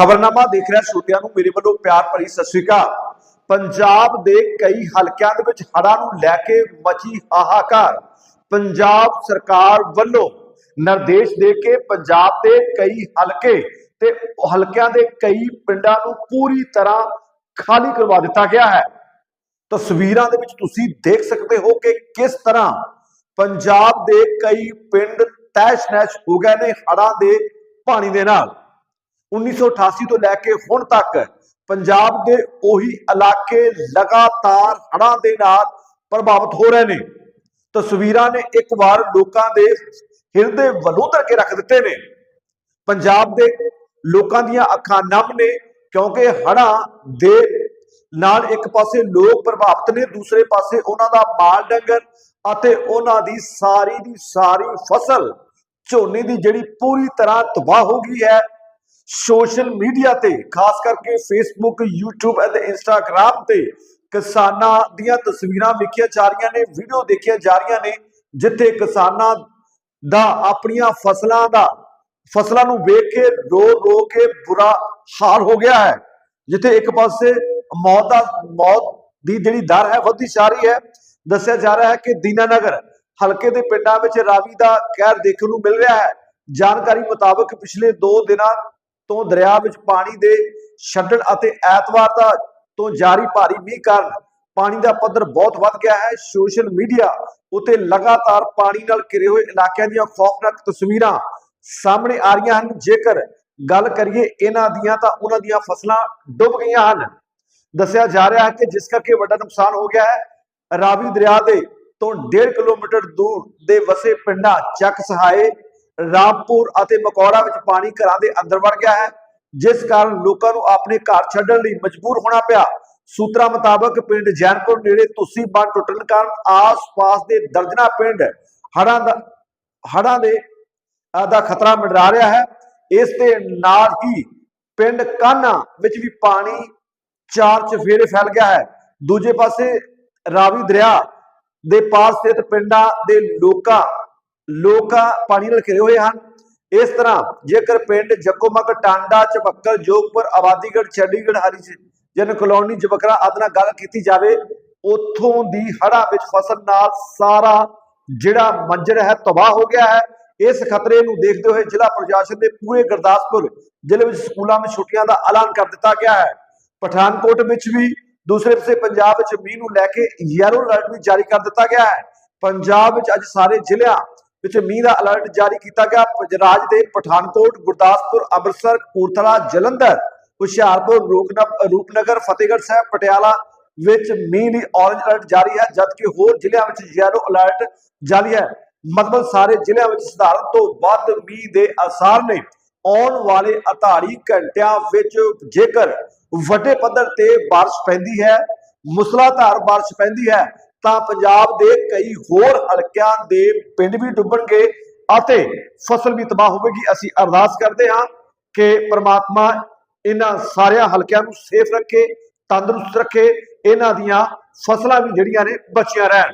ਖਬਰਨਾਮਾ ਦੇਖ ਰਿਹਾ ਛੋਟਿਆਂ ਨੂੰ ਮੇਰੇ ਵੱਲੋਂ ਪਿਆਰ ਭਰੀ ਸਤਿ ਸ਼੍ਰੀ ਅਕਾਲ। ਪੰਜਾਬ ਦੇ ਕਈ ਹਲਕਿਆਂ ਦੇ ਵਿੱਚ ਹੜ੍ਹਾਂ ਨੂੰ ਲੈ ਕੇ ਮਚੀ ਹਾਹਾਕਾਰ। ਪੰਜਾਬ ਸਰਕਾਰ ਵੱਲੋਂ ਨਿਰਦੇਸ਼ ਦੇ ਕੇ ਪੰਜਾਬ ਦੇ ਕਈ ਹਲਕੇ ਤੇ ਹਲਕਿਆਂ ਦੇ ਕਈ ਪਿੰਡਾਂ ਨੂੰ ਪੂਰੀ ਤਰ੍ਹਾਂ ਖਾਲੀ ਕਰਵਾ ਦਿੱਤਾ ਗਿਆ ਹੈ। ਤਸਵੀਰਾਂ ਦੇ ਵਿੱਚ ਤੁਸੀਂ ਦੇਖ ਸਕਦੇ ਹੋ ਕਿ ਕਿਸ ਤਰ੍ਹਾਂ ਪੰਜਾਬ ਦੇ ਕਈ ਪਿੰਡ ਤੈਸ਼-ਨੈਸ਼ ਹੋ ਗਏ ਨੇ ਹੜ੍ਹਾਂ ਦੇ ਪਾਣੀ ਦੇ ਨਾਲ। 1988 ਤੋਂ ਲੈ ਕੇ ਹੁਣ ਤੱਕ ਪੰਜਾਬ ਦੇ ਉਹੀ ਇਲਾਕੇ ਲਗਾਤਾਰ ਹੜ੍ਹਾਂ ਦੇ ਨਾਲ ਪ੍ਰਭਾਵਿਤ ਹੋ ਰਹੇ ਨੇ। ਤਸਵੀਰਾਂ ਨੇ ਇੱਕ ਵਾਰ ਲੋਕਾਂ ਦੇ ਹਿਰਦੇ ਵਲੋਦਰ ਕੇ ਰੱਖ ਦਿੱਤੇ ਨੇ। ਪੰਜਾਬ ਦੇ ਲੋਕਾਂ ਦੀਆਂ ਅੱਖਾਂ ਨਮ ਨੇ ਕਿਉਂਕਿ ਹੜ੍ਹਾਂ ਦੇ ਨਾਲ ਇੱਕ ਪਾਸੇ ਲੋਕ ਪ੍ਰਭਾਵਿਤ ਨੇ, ਦੂਸਰੇ ਪਾਸੇ ਉਹਨਾਂ ਦਾ ਮਾਲ ਡੰਗਰ ਅਤੇ ਉਹਨਾਂ ਦੀ ਸਾਰੀ ਦੀ ਸਾਰੀ ਫਸਲ ਝੋਨੇ ਦੀ ਜਿਹੜੀ ਪੂਰੀ ਤਰ੍ਹਾਂ ਤਬਾਹ ਹੋ ਗਈ ਹੈ। ਸੋਸ਼ਲ ਮੀਡੀਆ ਤੇ, ਖਾਸ ਕਰਕੇ ਫੇਸਬੁੱਕ YouTube ਅਤੇ ਇੰਸਟਾਗ੍ਰam ਤੇ ਕਿਸਾਨਾਂ ਦੀਆਂ ਤਸਵੀਰਾਂ ਵੇਖੀਆਂ ਜਾ ਰਹੀਆਂ ਨੇ ਵੀਡੀਓ ਦੇਖੀਆਂ ਜਾ ਰਹੀਆਂ ਨੇ, ਜਿੱਥੇ ਕਿਸਾਨਾਂ ਦਾ ਆਪਣੀਆਂ ਫਸਲਾਂ ਦਾ, ਫਸਲਾਂ ਨੂੰ ਵੇਖ ਕੇ, ਰੋ ਰੋ ਕੇ ਬੁਰਾ ਹਾਲ ਹੋ ਗਿਆ ਹੈ। ਜਿੱਥੇ ਇੱਕ ਪਾਸੇ ਮੌਤ ਦਾ, ਮੌਤ ਦੀ ਜਿਹੜੀ ਦਰ ਹੈ, ਵੱਧਦੀ ਜਾ ਰਹੀ ਹੈ। ਦੱਸਿਆ ਜਾ ਰਿਹਾ ਹੈ ਕਿ ਦੀਨਾਨਗਰ ਹਲਕੇ ਦੇ ਪਿੰਡਾਂ ਵਿੱਚ ਰਾਵੀ ਦਾ ਕਹਿਰ ਦੇਖਣ ਨੂੰ ਮਿਲ ਰਿਹਾ ਹੈ। ਜਾਣਕਾਰੀ ਮੁਤਾਬਕ ਪਿਛਲੇ 2 ਦਿਨਾਂ ਤੋਂ ਦਰਿਆ ਵਿੱਚ ਪਾਣੀ ਦੇ ਛੱਡਣ ਅਤੇ ਐਤਵਾਰ ਦਾ ਤੋਂ ਜਾਰੀ ਭਾਰੀ ਮੀਂਹ ਕਾਰਨ ਪਾਣੀ ਦਾ ਪੱਧਰ ਬਹੁਤ ਵੱਧ ਗਿਆ ਹੈ। ਸੋਸ਼ਲ ਮੀਡੀਆ ਉਤੇ ਲਗਾਤਾਰ ਪਾਣੀ ਨਾਲ ਘਿਰੇ ਹੋਏ ਇਲਾਕਿਆਂ ਦੀਆਂ ਖੌਫਨਾਕ ਤਸਵੀਰਾਂ ਸਾਹਮਣੇ ਆ ਰਹੀਆਂ ਹਨ। ਜੇਕਰ ਗੱਲ ਕਰੀਏ ਇਹਨਾਂ ਦੀਆਂ ਤਾਂ ਉਹਨਾਂ ਦੀਆਂ ਫਸਲਾਂ ਡੁੱਬ ਗਈਆਂ ਹਨ। ਦੱਸਿਆ ਜਾ ਰਿਹਾ ਹੈ ਕਿ ਜਿਸ ਕਰਕੇ ਵੱਡਾ ਨੁਕਸਾਨ ਹੋ ਗਿਆ ਹੈ। ਰਾਵੀ ਦਰਿਆ ਦੇ ਤੋਂ 1.5 ਕਿਲੋਮੀਟਰ ਦੂਰ ਦੇ ਵਸੇ ਪਿੰਡਾਂ ਚੱਕ ਸਹਾਏ ਰਾਮਪੁਰ ਅਤੇ ਮਕੌੜਾ ਵਿੱਚ ਪਾਣੀ ਘਰਾਂ ਦੇ ਅੰਦਰ ਵੜ ਗਿਆ ਹੈ, ਜਿਸ ਕਾਰਨ ਲੋਕਾਂ ਨੂੰ ਆਪਣੇ ਘਰ ਛੱਡਣ ਲਈ ਮਜਬੂਰ ਹੋਣਾ ਪਿਆ। ਸੂਤਰਾਂ ਮੁਤਾਬਕ ਪਿੰਡ ਜੈਨਪੁਰ ਨੇੜੇ ਤੁਸੀਂ ਬੰਨ ਟੁੱਟਣ ਕਾਰਨ ਆਸ-ਪਾਸ ਦੇ ਦਰਜਨਾ ਪਿੰਡ ਹੜ੍ਹਾਂ ਦਾ, ਹੜ੍ਹਾਂ ਦੇ ਦਾ ਖਤਰਾ ਮੰਡਰਾ ਰਿਹਾ ਹੈ। ਇਸ ਦੇ ਨਾਲ ਹੀ ਪਿੰਡ ਕਾਨਾ ਵਿੱਚ ਵੀ ਪਾਣੀ ਚਾਰ ਚਫੇਰੇ ਫੈਲ ਗਿਆ ਹੈ। ਦੂਜੇ ਪਾਸੇ ਰਾਵੀ ਦਰਿਆ ਦੇ ਪਾਸ ਸਥਿਤ ਪਿੰਡਾਂ ਦੇ ਲੋਕਾਂ ਲੋਕ ਪਾਣੀ ਨਾਲ ਘਿਰੇ ਹੋਏ ਹਨ। ਇਸ ਤਰ੍ਹਾਂ ਜੇਕਰ ਪਿੰਡ ਜੱਕੋਮਗ ਟਾਂਡਾ ਚਪੱਕਲ ਜੋਗਪੁਰ ਆਬਾਦੀਗੜ ਚੰਡੀਗੜ੍ਹ ਹਰੀ ਜਨ ਕਲੋਨੀ ਜਬਕਰਾ ਆਦਿ ਗੱਲ ਕੀਤੀ ਜਾਵੇ, ਉੱਥੋਂ ਦੀ ਹੜ੍ਹਾਂ ਵਿੱਚ ਫਸਲ ਨਾਲ ਸਾਰਾ ਜਿਹੜਾ ਮੰਜਰ ਹੈ ਤਬਾਹ ਹੋ ਗਿਆ ਹੈ। ਇਸ ਖਤਰੇ ਨੂੰ ਦੇਖਦੇ ਹੋਏ ਜ਼ਿਲ੍ਹਾ ਪ੍ਰਸ਼ਾਸਨ ਦੇ ਪੂਰੇ ਗੁਰਦਾਸਪੁਰ ਜ਼ਿਲ੍ਹੇ ਵਿੱਚ ਸਕੂਲਾਂ ਵਿੱਚ ਛੁੱਟੀਆਂ ਦਾ ਐਲਾਨ ਕਰ ਦਿੱਤਾ ਗਿਆ ਹੈ। ਪਠਾਨਕੋਟ ਵਿੱਚ ਵੀ ਦੂਸਰੇ ਪਾਸੇ ਪੰਜਾਬ ਵਿੱਚ ਮੀਂਹ ਨੂੰ ਲੈ ਕੇ ਯੈਲੋ ਅਲਰਟ ਵੀ ਜਾਰੀ ਕਰ ਦਿੱਤਾ ਗਿਆ ਹੈ। ਪੰਜਾਬ ਵਿੱਚ ਅੱਜ ਸਾਰੇ ਜ਼ਿਲ੍ਹਿਆਂ ਵਿੱਚ ਮੀਂਹ ਦਾ ਅਲਰਟ ਜਾਰੀ ਕੀਤਾ ਗਿਆ ਰਾਜ ਦੇ ਪਠਾਨਕੋਟ ਗੁਰਦਾਸਪੁਰ ਅੰਮ੍ਰਿਤਸਰ ਕਪੂਰਥਲਾ ਜਲੰਧਰ ਹੁਸ਼ਿਆਰਪੁਰ ਰੂਪਨਗ- ਰੂਪਨਗਰ ਫਤਿਹਗੜ੍ਹ ਸਾਹਿਬ ਪਟਿਆਲਾ ਵਿੱਚ ਮੀਂਹ ਲਈ ਔਰੰਜ ਅਲਰਟ ਜਾਰੀ ਹੈ ਜਦਕਿ ਹੋਰ ਜ਼ਿਲ੍ਹਿਆਂ ਵਿੱਚ ਯੈਲੋ ਅਲਰਟ ਜਾਰੀ ਹੈ ਮਤਲਬ ਸਾਰੇ ਜ਼ਿਲ੍ਹਿਆਂ ਵਿੱਚ ਸਧਾਰਨ ਤੋਂ ਵੱਧ ਮੀਂਹ ਦੇ ਅਸਾਰ ਨੇ ਆਉਣ ਵਾਲੇ 48 ਘੰਟਿਆਂ ਵਿੱਚ ਜੇਕਰ ਵੱਡੇ ਪੱਧਰ ਤੇ بارش ਪੈਂਦੀ ਹੈ ਮੁਸਲਾਧਾਰ بارش ਪੈਂਦੀ ਹੈ ਤਾਂ ਪੰਜਾਬ ਦੇ ਕਈ ਹੋਰ ਹਲਕਿਆਂ ਦੇ ਪਿੰਡ ਵੀ ਡੁੱਬਣਗੇ ਅਤੇ ਫਸਲ ਵੀ ਤਬਾਹ ਹੋਵੇਗੀ। ਅਸੀਂ ਅਰਦਾਸ ਕਰਦੇ ਹਾਂ ਕਿ ਪ੍ਰਮਾਤਮਾ ਇਹਨਾਂ ਸਾਰਿਆਂ ਹਲਕਿਆਂ ਨੂੰ ਸੇਫ ਰੱਖੇ, ਤੰਦਰੁਸਤ ਰੱਖੇ, ਇਹਨਾਂ ਦੀਆਂ ਫਸਲਾਂ ਵੀ ਜਿਹੜੀਆਂ ਨੇ ਬਚੀਆਂ ਰਹਿਣ।